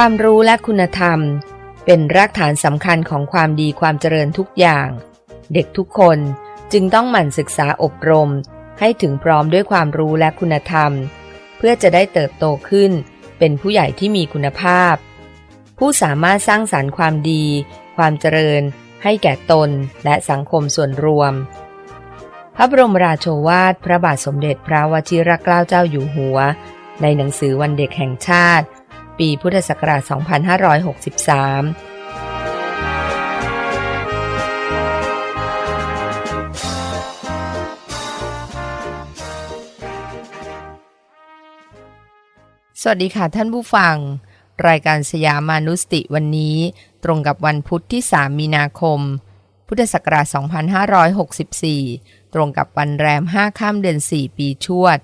ความรู้และคุณธรรม เป็นรากฐานสำคัญของความดีความเจริญทุกอย่าง เด็กทุกคนจึงต้องหมั่นศึกษาอบรม ให้ถึงพร้อมด้วยความรู้และคุณธรรม เพื่อจะได้เติบโตขึ้น เป็นผู้ใหญ่ที่มีคุณภาพ ผู้สามารถสร้างสารรค์ความดี ความเจริญ ให้แก่ตนและสังคมส่วนรวม พระบรมราโชวาท พระบาทสมเด็จพระวชิรเกล้าเจ้าอยู่หัว ในหนังสือวันเด็กแห่งชาติ ปีพุทธศักราช 2563สวัสดีค่ะท่านผู้ฟัง รายการสยามานุสติวันนี้ ตรงกับวันพุทธที่ 3 มีนาคม พุทธศักราช 2564 ตรงกับวันแรม 5 ข้ามเดือน 4 ปีชวด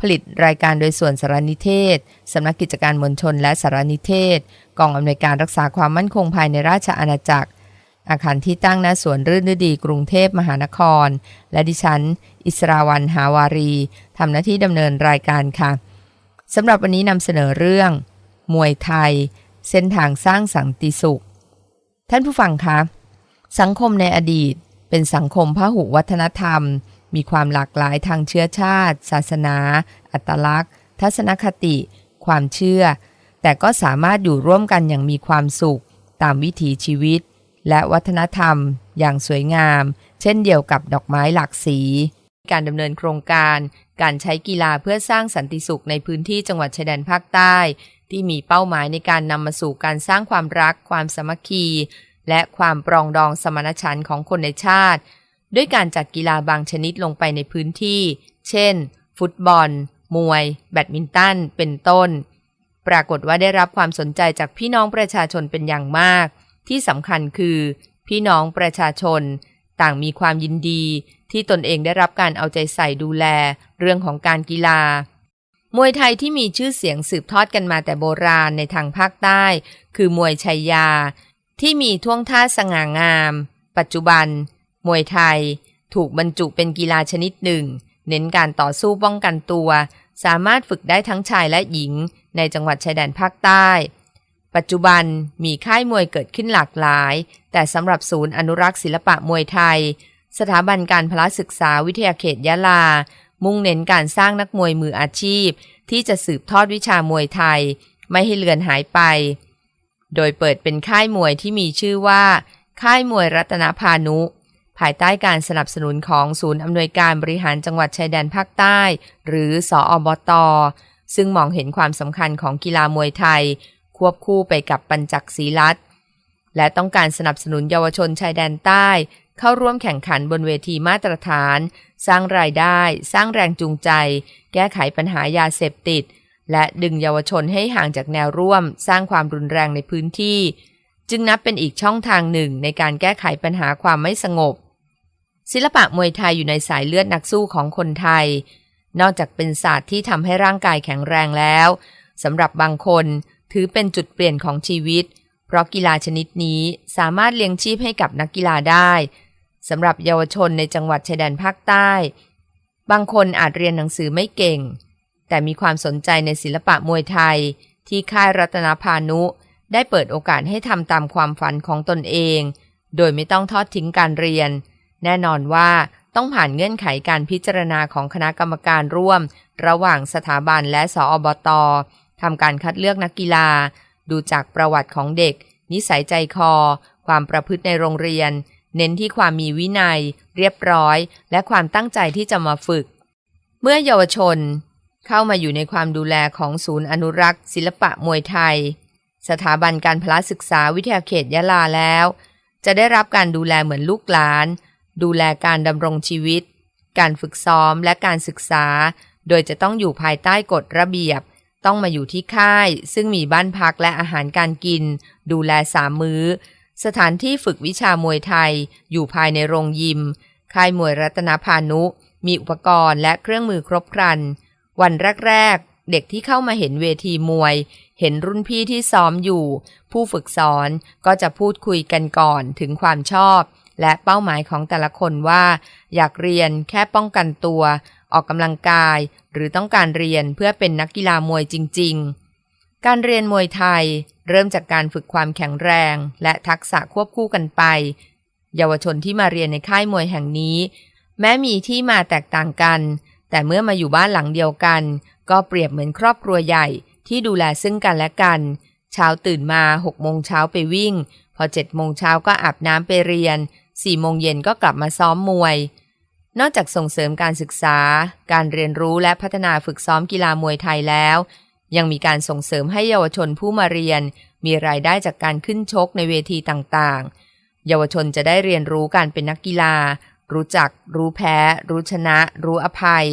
ผลิตรายการโดยส่วนสารนิเทศ สำนักกิจการมวลชนและสารนิเทศ กองอำนวยการรักษาความมั่นคงภายในราชอาณาจักร อาคารที่ตั้งณสวนรื่นฤดีกรุงเทพมหานคร และดิฉัน อิสราวันหาวารีทำหน้าที่ดำเนินรายการค่ะสำหรับวันนี้นำเสนอเรื่อง มวยไทย เส้นทางสร้างสันติสุข ท่านผู้ฟังคะ สังคมในอดีตเป็นสังคมพหุวัฒนธรรม มีความหลากหลายทางเชื้อชาติ ศาสนา อัตลักษณ์ ทัศนคติ ความเชื่อ แต่ก็สามารถอยู่ร่วมกันอย่างมีความสุข ตามวิถีชีวิต และวัฒนธรรม อย่างสวยงาม เช่นเดียวกับดอกไม้หลากสี การดำเนินโครงการ การใช้กีฬาเพื่อสร้างสันติสุขในพื้นที่จังหวัดชายแดนภาคใต้ ที่มีเป้าหมายในการนำมาสู่การสร้างความรัก ความสามัคคี และความปรองดองสมานฉันท์ของคนในชาติ ด้วยการจัดกีฬาบางชนิดลงไปในพื้นที่ เช่น ฟุตบอล มวย แบดมินตัน เป็นต้น ปรากฏว่าได้รับความสนใจจากพี่น้องประชาชนเป็นอย่างมาก ที่สำคัญคือ พี่น้องประชาชน ต่างมีความยินดี ที่ตนเองได้รับการเอาใจใส่ดูแล เรื่องของการกีฬามวยไทยที่มีชื่อเสียงสืบทอดกันมาแต่โบราณในทางภาคใต้ คือมวยชัยยา ที่มีท่วงท่าสง่างาม ปัจจุบัน มวยไทย ถูกบรรจุเป็นกีฬาชนิดหนึ่ง เน้นการต่อสู้ป้องกันตัว สามารถฝึกได้ทั้งชายและหญิง ในจังหวัดชายแดนภาคใต้ ปัจจุบันมีค่ายมวยเกิดขึ้นหลากหลาย แต่สำหรับศูนย์อนุรักษ์ศิลปะมวยไทย สถาบันการพละศึกษาวิทยาเขตยะลา มุ่งเน้นการสร้างนักมวยมืออาชีพ ที่จะสืบทอดวิชามวยไทย ไม่ให้เลือนหายไป โดยเปิดเป็นค่ายมวยที่มีชื่อว่า ค่ายมวยรัตนพานุ ภายใต้การสนับสนุนของศูนย์อำนวยการบริหารจังหวัดชายแดนภาคใต้ หรือสออบต ซึ่งมองเห็นความสำคัญของกีฬามวยไทย ควบคู่ไปกับปัญจักศีลัดและต้องการสนับสนุนเยาวชนชายแดนใต้ เข้าร่วมแข่งขันบนเวทีมาตรฐาน สร้างรายได้ สร้างแรงจูงใจ แก้ไขปัญหายาเสพติด และดึงเยาวชนให้ห่างจากแนวร่วม สร้างความรุนแรงในพื้นที่ จึงนับเป็นอีกช่องทางหนึ่งในการแก้ไขปัญหาความไม่สงบ ศิลปะมวยไทยอยู่ในสายเลือดนักสู้ของคนไทย นอกจากเป็นศาสตร์ที่ทำให้ร่างกายแข็งแรงแล้วสำหรับบางคนถือเป็นจุดเปลี่ยนของชีวิต เพราะกีฬาชนิดนี้สามารถเลี้ยงชีพให้กับนักกีฬาได้สำหรับเยาวชนในจังหวัดชายแดนภาคใต้ บางคนอาจเรียนหนังสือไม่เก่ง แต่มีความสนใจในศิลปะมวยไทย ที่ค่ายรัตนพานุ ได้เปิดโอกาสให้ทำตามความฝันของตนเอง โดยไม่ต้องทอดทิ้งการเรียน แน่นอนว่าต้องผ่านเงื่อนไขการพิจารณาของคณะกรรมการร่วม ระหว่างสถาบันและสออบตทำการคัดเลือกนักกีฬา ดูจากประวัติของเด็ก นิสัยใจคอ ความประพฤติในโรงเรียน เน้นที่ความมีวินัย เรียบร้อย และความตั้งใจที่จะมาฝึก เมื่อเยาวชน เข้ามาอยู่ในความดูแลของศูนย์อนุรักษ์ ศิลปะมวยไทย สถาบันการพละศึกษาวิทยาเขตยะลาแล้ว จะได้รับการดูแลเหมือนลูกหลาน ดูแลการดำรงชีวิต การฝึกซ้อมและการศึกษา โดยจะต้องอยู่ภายใต้กฎระเบียบ ต้องมาอยู่ที่ค่าย ซึ่งมีบ้านพักและอาหารการกิน ดูแลสามมื้อ สถานที่ฝึกวิชามวยไทย อยู่ภายในโรงยิม ค่ายมวยรัตนพานุ มีอุปกรณ์และเครื่องมือครบครัน วันแรกๆเด็กที่เข้ามาเห็นเวทีมวย เห็นรุ่นพี่ที่ซ้อมอยู่ ผู้ฝึกสอนก็จะพูดคุยกันก่อนถึงความชอบ และเป้าหมายของแต่ละคนว่า อยากเรียนแค่ป้องกันตัว ออกกำลังกาย หรือต้องการเรียนเพื่อเป็นนักกีฬามวยจริง ๆ การเรียนมวยไทย เริ่มจากการฝึกความแข็งแรง และทักษะควบคู่กันไป เยาวชนที่มาเรียนในค่ายมวยแห่งนี้ แม้มีที่มาแตกต่างกัน แต่เมื่อมาอยู่บ้านหลังเดียวกัน ก็เปรียบเหมือนครอบครัวใหญ่ที่ดูแลซึ่งกันและกันเช้าตื่นมาหกโมงเช้าไปวิ่ง พอเจ็ดโมงเช้าก็อาบน้ำไปเรียน สี่โมงเย็นก็กลับมาซ้อมมวย นอกจากส่งเสริมการศึกษา การเรียนรู้และพัฒนาฝึกซ้อมกีฬามวยไทยแล้ว ยังมีการส่งเสริมให้เยาวชนผู้มาเรียน มีรายได้จากการขึ้นชกในเวทีต่างๆ เยาวชนจะได้เรียนรู้การเป็นนักกีฬา รู้จัก รู้แพ้ รู้ชนะ รู้อภัย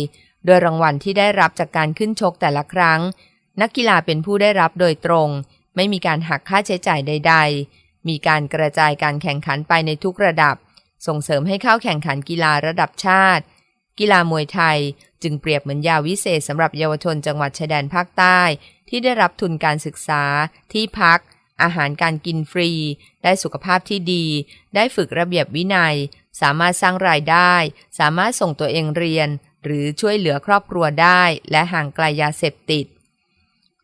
โดยรางวัลที่ได้รับจากการขึ้นชกแต่ละครั้ง นักกีฬาเป็นผู้ได้รับโดยตรง ไม่มีการหักค่าใช้จ่ายใด ๆ มีการกระจายการแข่งขันไปในทุกระดับ ส่งเสริมให้เข้าแข่งขันกีฬาระดับชาติ กีฬามวยไทยจึงเปรียบเหมือนยาวิเศษสำหรับเยาวชนจังหวัดชายแดนภาคใต้ ที่ได้รับทุนการศึกษา ที่พัก อาหารการกินฟรี ได้สุขภาพที่ดี ได้ฝึกระเบียบวินัย สามารถสร้างรายได้ สามารถส่งตัวเองเรียน หรือช่วยเหลือครอบครัวได้ และห่างไกลยาเสพติด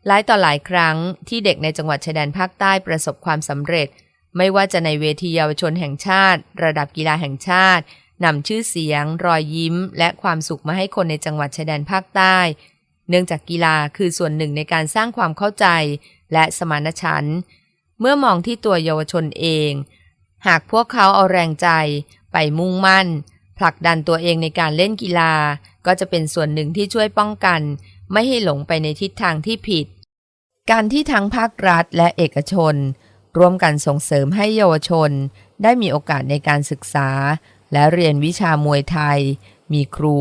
หลายต่อหลายครั้งที่เด็กในจังหวัดชายแดนภาคใต้ประสบความสำเร็จ ไม่ว่าจะในเวทีเยาวชนแห่งชาติ ระดับกีฬาแห่งชาตินำชื่อเสียง รอยยิ้ม และความสุขมาให้คนในจังหวัดชายแดนภาคใต้ เนื่องจากกีฬาคือส่วนหนึ่งในการสร้างความเข้าใจ และสมานฉันท์เมื่อมองที่ตัวเยาวชนเอง หากพวกเขาเอาแรงใจ ไปมุ่งมั่น ผลักดันตัวเองในการเล่นกีฬา ก็จะเป็นส่วนหนึ่งที่ช่วยป้องกัน ไม่ให้หลงไปในทิศทางที่ผิด การที่ทั้งภาครัฐและเอกชน ร่วมกันส่งเสริมให้เยาวชน ได้มีโอกาสในการศึกษา และเรียนวิชามวยไทย มีครู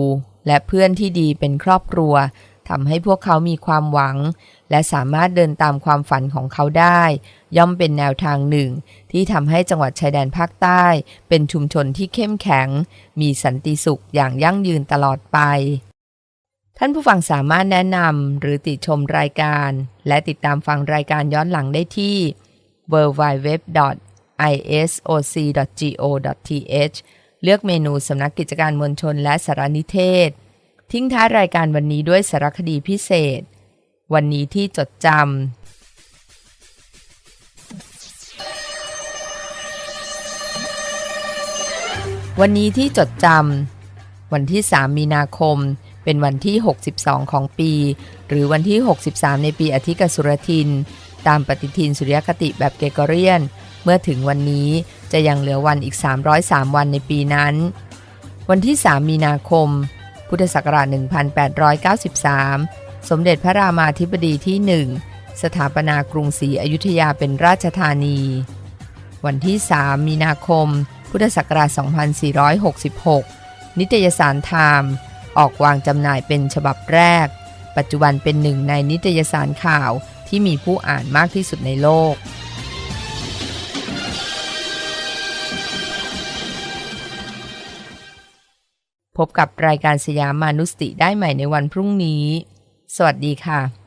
และเพื่อนที่ดีเป็นครอบครัวทำให้พวกเขามีความหวัง และสามารถเดินตามความฝันของเขาได้ ย่อมเป็นแนวทางหนึ่ง ที่ทำให้จังหวัดชายแดนภาคใต้ เป็นชุมชนที่เข้มแข็ง มีสันติสุขอย่างยั่งยืนตลอดไป ท่านผู้ฟังสามารถแนะนำหรือติชมรายการ และติดตามฟังรายการย้อนหลังได้ที่ www.isoc.go.th เลือกเมนูสำนักกิจการมวลชนและสารนิเทศ ทิ้งท้ายรายการวันนี้ด้วยสารคดีพิเศษ วันนี้ที่จดจำวันนี้ที่จดจำวันที่ 3 มีนาคม เป็นวันที่ 62 ของปี หรือวันที่ 63 ในปีอธิกสุรทิน ตามปฏิทินสุริยคติแบบเกรกอเรียน เมื่อถึงวันนี้จะยังเหลือวันอีก 303 วันในปีนั้น วันที่ 3 มีนาคม พุทธศักราช 1893 สมเด็จพระรามาธิบดีที่ 1 สถาปนากรุงศรีอยุธยาเป็นราชธานี วันที่ 3 มีนาคม พุทธศักราช 2466 นิตยสารไทม์ออกวางจำหน่ายเป็นฉบับแรก ปัจจุบันเป็นหนึ่งในนิตยสารข่าว ที่มีผู้อ่านมากที่สุดในโลก พบกับรายการสยามมานุสติได้ใหม่ในวันพรุ่งนี้ สวัสดีค่ะ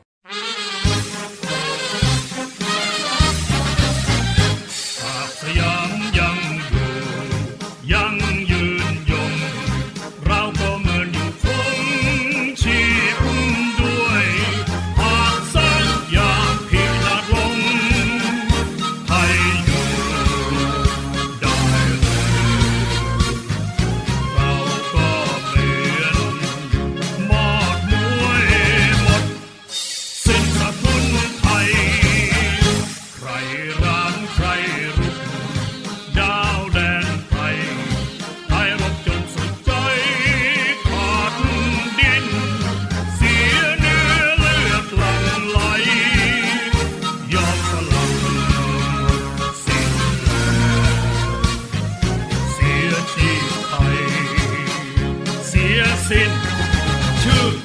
wir sind. Two.